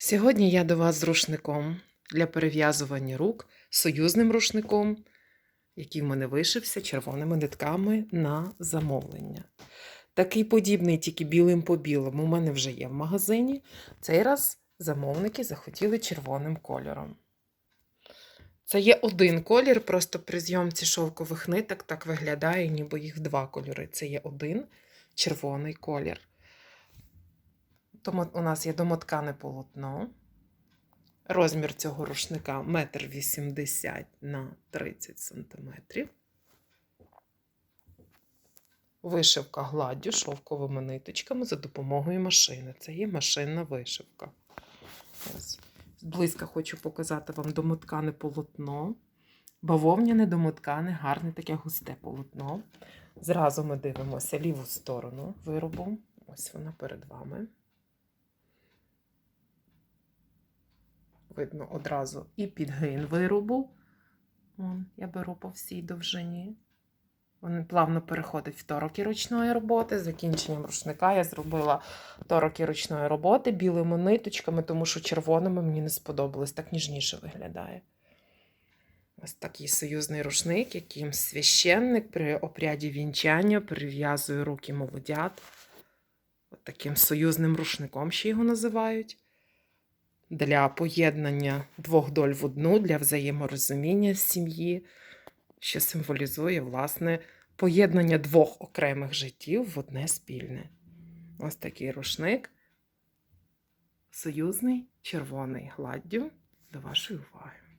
Сьогодні я до вас з рушником для перев'язування рук, союзним рушником, який в мене вишився червоними нитками на замовлення. Такий подібний, тільки білим по білому, у мене вже є в магазині. Цей раз замовники захотіли червоним кольором. Це є один колір, просто при зйомці шовкових ниток так виглядає, ніби їх два кольори. Це є один червоний колір. Тому у нас є домоткане полотно. Розмір цього рушника 1,80 м на 30 см. Вишивка гладдю шовковими ниточками за допомогою машини. Це є машинна вишивка. Ось. Зблизька хочу показати вам домоткане полотно. Бавовняне домоткане, гарне таке густе полотно. Зразу ми дивимося ліву сторону виробу. Ось вона перед вами. Видно одразу і підгин виробу. Вон, я беру по всій довжині. Він плавно переходить в тороки ручної роботи. Закінченням рушника я зробила тороки ручної роботи білими ниточками, тому що червоними мені не сподобалось, так ніжніше виглядає. Ось такий союзний рушник, яким священник при обряді вінчання перев'язує руки молодят. От таким союзним рушником ще його називають. Для поєднання двох доль в одну, для взаєморозуміння сім'ї, що символізує, власне, поєднання двох окремих життів в одне спільне. Ось такий рушник. Союзний червоний гладдю до вашої уваги.